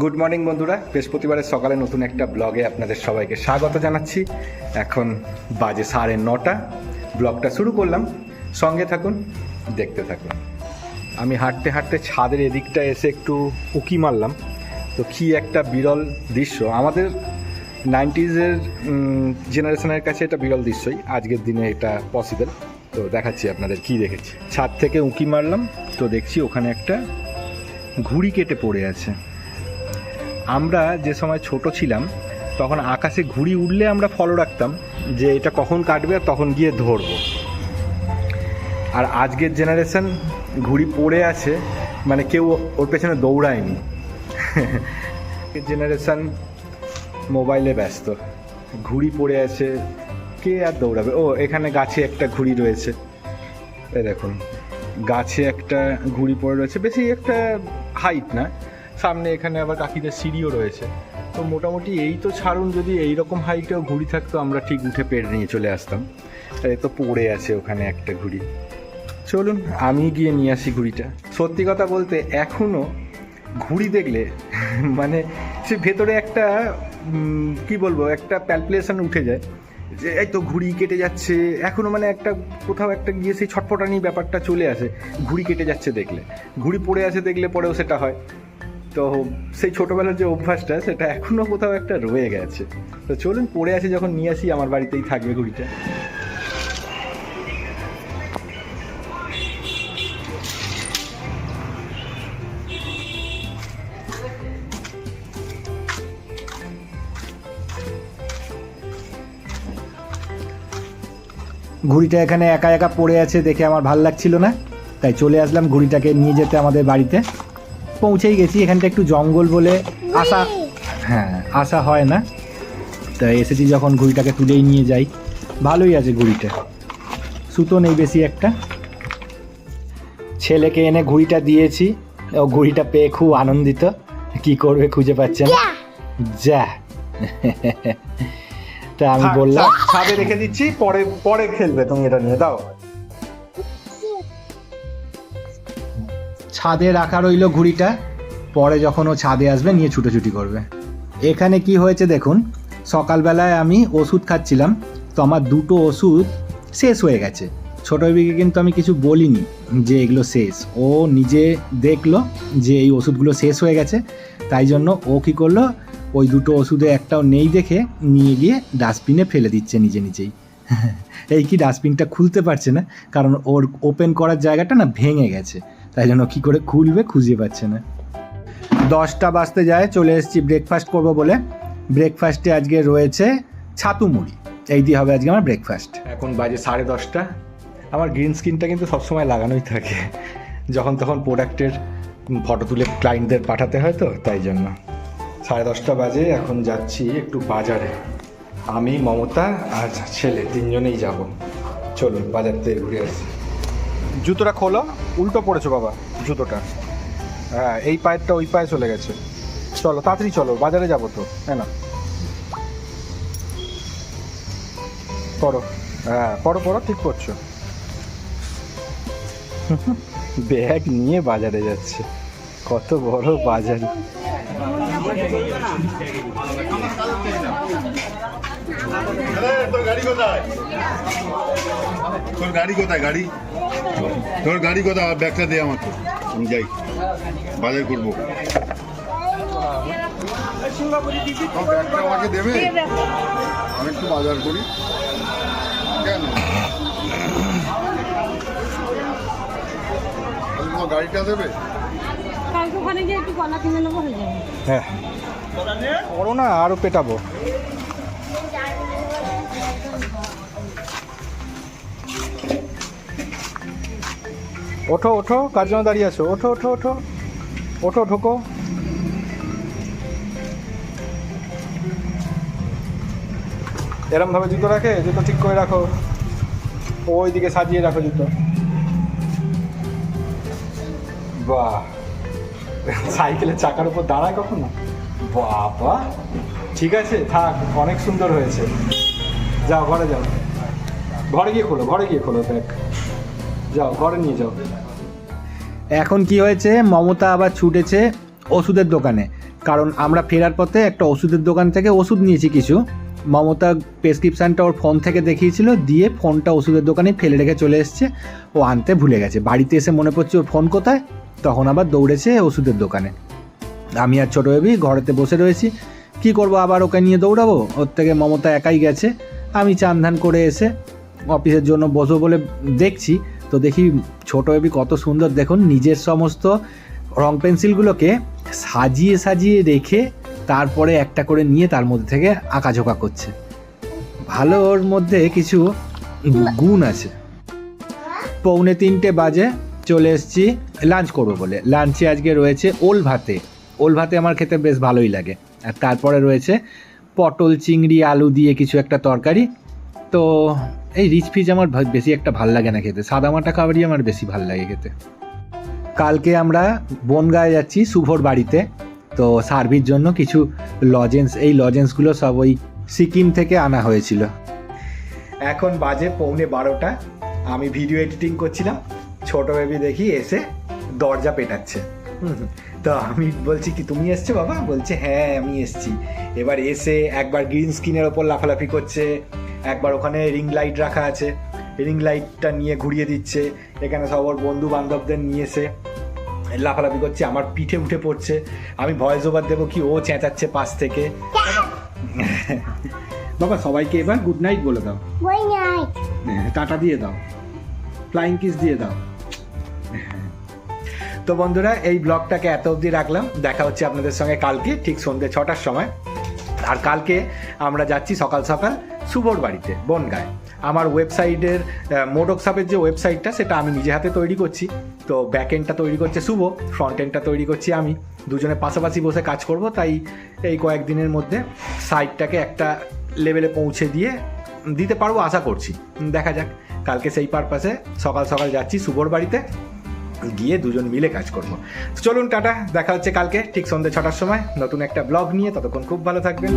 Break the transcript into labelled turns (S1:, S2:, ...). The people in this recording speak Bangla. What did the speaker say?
S1: গুড মর্নিং বন্ধুরা। বৃহস্পতিবারের সকালে নতুন একটা ব্লগে আপনাদের সবাইকে স্বাগত জানাচ্ছি। এখন বাজে সাড়ে নটা। ব্লগটা শুরু করলাম। সঙ্গে থাকুন, দেখতে থাকুন। আমি হাঁটতে হাঁটতে ছাদের এদিকটা এসে একটু উকি মারলাম। তো কি একটা বিরল দৃশ্য। আমাদের নাইনটিজের জেনারেশনের কাছে এটা বিরল দৃশ্যই। আজকের দিনে এটা পসিবল তো দেখাচ্ছি আপনাদের কি দেখেছি। ছাদ থেকে উঁকি মারলাম। তো দেখছি ওখানে একটা ঘুড়ি কেটে পড়ে আছে। আমরা যে সময় ছোট ছিলাম, তখন আকাশে ঘুড়ি উঠলে আমরা ফলো রাখতাম যে এটা কখন কাটবে আর তখন গিয়ে ধরবো। আর আজকের জেনারেশন ঘুড়ি পড়ে আছে মানে কেউ ওর পেছনে দৌড়ায়নি। জেনারেশন মোবাইলে ব্যস্ত। ঘুড়ি পড়ে আছে, কে আর দৌড়াবে? ও, এখানে গাছে একটা ঘুড়ি রয়েছে। এই দেখুন, গাছে একটা ঘুড়ি পড়ে রয়েছে, বেশি একটা হাইট না। সামনে এখানে আবার কাকিদের সিঁড়িও রয়েছে। তো মোটামুটি এই তো ছাড়ুন, যদি এই রকম হাইটেও ঘুড়ি থাকতো, আমরা ঠিক উঠে পেড়ে নিয়ে চলে আসতাম। এই তো পড়ে আছে ওখানে একটা ঘুড়ি। চলুন, আমি গিয়ে নিয়ে আসি ঘুড়িটা। সত্যি কথা বলতে এখনও ঘুড়ি দেখলে মানে সে ভেতরে একটা কি বলব, একটা প্যালপ্লেশন উঠে যায় যে, এই তো ঘুড়ি কেটে যাচ্ছে। এখনও মানে একটা, কোথাও একটা গিয়ে সেই ছটফটানি ব্যাপারটা চলে আসে, ঘুড়ি কেটে যাচ্ছে দেখলে। ঘুড়ি পড়ে আছে দেখলে পরেও সেটা হয়। তো সেই ছোটোবেলার যে অভ্যাসটা, সেটা এখনও কোথাও একটা রয়ে গেছে। তো চলুন পড়ে আছে যখন নিয়ে আসি, আমার বাড়িতেই থাকবে ঘুড়িটা।
S2: ঘুড়িটা এখানে একা একা পড়ে আছে দেখে আমার ভালো লাগছিল না। তাই চলে আসলাম ঘুড়িটাকে নিয়ে যেতে আমাদের বাড়িতে। পৌঁছেই গেছি এখানটা একটু জঙ্গল বলে আসা হ্যাঁ আসা হয় না। তা এসেছি যখন ঘুড়িটাকে তুলেই নিয়ে যাই। ভালোই আছে ঘুড়িটা। সুতো নেই বেশি একটা। ছেলেকে এনে ঘুড়িটা দিয়েছি। ও ঘুড়িটা পেয়ে খুব আনন্দিত। কি করবে খুঁজে পাচ্ছে না। যা। তা আমি বললাম
S1: ছাদে রেখে দিচ্ছি পরে পরে খেলবে তুমি এটা নিয়ে দাও।
S2: ছাদে রাখা রইল ঘুড়িটা। পরে যখন ও ছাদে আসবে, নিয়ে ছুটোছুটি করবে। এখানে কি হয়েছে দেখুন, সকালবেলায় আমি ওষুধ খাচ্ছিলাম, তো আমার দুটো ওষুধ শেষ হয়ে গেছে। ছোটো বিকে কিন্তু আমি কিছু বলিনি যে এগুলো শেষ। ও নিজে দেখল যে এই ওষুধগুলো শেষ হয়ে গেছে, তাই জন্য ও কী করল, ওই দুটো ওষুধে একটাও নেই দেখে নিয়ে গিয়ে ডাস্টবিনে ফেলে দিচ্ছে নিজে নিজেই। এই কি ডাস্টবিনটা খুলতে পারছে না, কারণ ওর ওপেন করার জায়গাটা না ভেঙে গেছে। তাই জন্য কী করে খুলবে খুঁজে পাচ্ছে না। দশটা বাজতে যায়, চলে এসেছি ব্রেকফাস্ট করব বলে। ব্রেকফাস্টে আজকে রয়েছে ছাতু মুড়ি। এই দিয়ে হবে আজকে আমার ব্রেকফাস্ট
S1: এখন বাজে সাড়ে দশটা। আমার গ্রিন স্ক্রিনটা কিন্তু সবসময় লাগানোই থাকে। যখন তখন প্রোডাক্টের ফটো তুলে ক্লায়েন্টদের পাঠাতে হয় তো, তাই জন্য। সাড়ে দশটা বাজে, এখন যাচ্ছি একটু বাজারে। আমি, মমতা আর ছেলে, তিনজনেই যাব। চলুন, বাজার থেকে ঘুরে আসি। জুতোটা খোলো, উল্টো পড়েছো বাবা জুতোটা। হ্যাঁ এই পায়েরটা ওই পায়ে চলে গেছে। চলো, তাড়াতাড়ি চলো, বাজারে যাব তো হ্যাঁ না? পড়ো হ্যাঁ পড়ো পড়ো, ঠিক করছ। ব্যাগ নিয়ে বাজারে যাচ্ছে, কত বড় বাজার।
S3: তোর গাড়ি কোথায়? তোর গাড়ি কোথায় গাড়ি? তোর গাড়ি কোথায়? ব্যাগটা দে আমাকে। আমি যাই। বাজার করব। ব্যাগটা আমাকে দেবে? আমি একটু বাজার করি। কেন? গাড়িটা দেবে?
S4: কালকে ওখানে গিয়ে একটু কলা কিনে নেব হয়ে যাবে।
S1: হ্যাঁ। পড়ো না আরও পেটাবো। ওঠো ওঠো কার জন্য দাঁড়িয়ে আছো। ওঠো ওঠো ওঠো। ওঠো, ঢোকো। এরম ভাবে জুতো রাখে, জুতো ঠিক করে রাখো। ওই দিকে সাজিয়ে রাখো জুতো। বাহ। সাইকেলের চাকার উপর দাঁড়ায় কখনো? বাবা। ঠিক আছে, থাক, অনেক সুন্দর হয়েছে। যাও, ঘরে যাও। ঘরে গিয়ে খোলো, ঘরে গিয়ে খোলো ব্যাগ যাও, ঘরে নিয়ে যাও।
S2: এখন কি হয়েছে, মমতা আবার ছুটেছে
S1: ওষুধের দোকানে। কারণ আমরা ফেরার পথে একটা ওষুধের দোকান থেকে ওষুধ নিয়েছি কিছু। মমতা প্রেসক্রিপশানটা ওর ফোন থেকে দেখিয়েছিল, দিয়ে ফোনটা ওষুধের দোকানে ফেলে রেখে চলে এসছে। ও আনতে ভুলে গেছে। বাড়িতে এসে মনে পড়ছে ওর ফোন কোথায়? তখন আবার দৌড়েছে ওষুধের দোকানে। আমি আর ছোটো বেবি ঘরেতে বসে রয়েছি। কি করব, আবার ওকে নিয়ে দৌড়াবো? ওর থেকে মমতা একাই গেছে। আমি চান ধান করে এসে অফিসের জন্য বসবো বলে দেখছি। তো দেখি ছোটো বেবি কত সুন্দর। দেখুন, নিজের সমস্ত রং পেন্সিলগুলোকে সাজিয়ে সাজিয়ে রেখে তারপরে একটা করে নিয়ে তার মধ্যে থেকে আঁকাঝোঁকা করছে। ভালো ওর মধ্যে কিছু গুণ আছে। পৌনে তিনটে বাজে, চলে এসেছি লাঞ্চ করব বলে। লাঞ্চে আজকে রয়েছে ওল ভাতে। ওল ভাতে আমার খেতে বেশ ভালোই লাগে। আর তারপরে রয়েছে পটল চিংড়ি, আলু দিয়ে কিছু একটা তরকারি। তো এই রিচ ফিচ আমার বেশি একটা ভালো লাগে না খেতে। সাদামাটা খাবারই আমার বেশি ভালো লাগে খেতে। কালকে আমরা বনগাঁয়ে যাচ্ছি শুভর বাড়িতে। তো সার্ভির জন্য কিছু লজেন্স এই লজেন্সগুলো সব ওই সিকিম থেকে আনা হয়েছিল। এখন বাজে পৌনে বারোটা। আমি ভিডিও এডিটিং করছিলাম। ছোট বেবি দেখি এসে দরজা পেটাচ্ছে। তো আমি বলছি, কি, তুমি এসছো বাবা? বলছে হ্যাঁ আমি এসছি। এবার এসে একবার গ্রিন স্ক্রিনের ওপর লাফালাফি করছে। একবার ওখানে রিং লাইট রাখা আছে। রিং লাইটটা নিয়ে ঘুরিয়ে দিচ্ছে। এখানে সব ওর বন্ধু বান্ধবদের নিয়ে এসে লাফালাফি করছে আমার পিঠে উঠে পড়ছে। আমি ভয়েস ওভার দেবো কি ও চেঁচাচ্ছে পাশ থেকে। বাবা সবাইকে এবার গুড নাইট বলে দাও। টাটা দিয়ে দাও। ফ্লাইং কিস দিয়ে দাও। তো বন্ধুরা এই ব্লগটাকে এত অবধি রাখলাম। দেখা হচ্ছে আপনাদের সঙ্গে কালকে ঠিক সন্ধ্যে ছটার সময়। আর কালকে আমরা যাচ্ছি সকাল সকাল শুভর বাড়িতে, বনগায়। আমার ওয়েবসাইটের মোডক সাপের যে ওয়েবসাইটটা, সেটা আমি নিজে হাতে তৈরি করছি। তো ব্যাক এন্ডটা তৈরি করছে শুভ ফ্রন্ট এন্ডটা তৈরি করছি আমি। দুজনে পাশাপাশি বসে কাজ করব, তাই এই কয়েকদিনের মধ্যে সাইটটাকে একটা লেভেলে পৌঁছে দিয়ে দিতে পারব আশা করছি। দেখা যাক, কালকে সেই পারপাসে সকাল সকাল যাচ্ছি শুভর বাড়িতে, গিয়ে দুজন মিলে কাজ করব। চলুন, টাটা, দেখা হচ্ছে কালকে, ঠিক সন্ধ্যে ছটার সময়। নতুন একটা ব্লগ নিয়ে, ততক্ষণ খুব ভালো থাকবেন।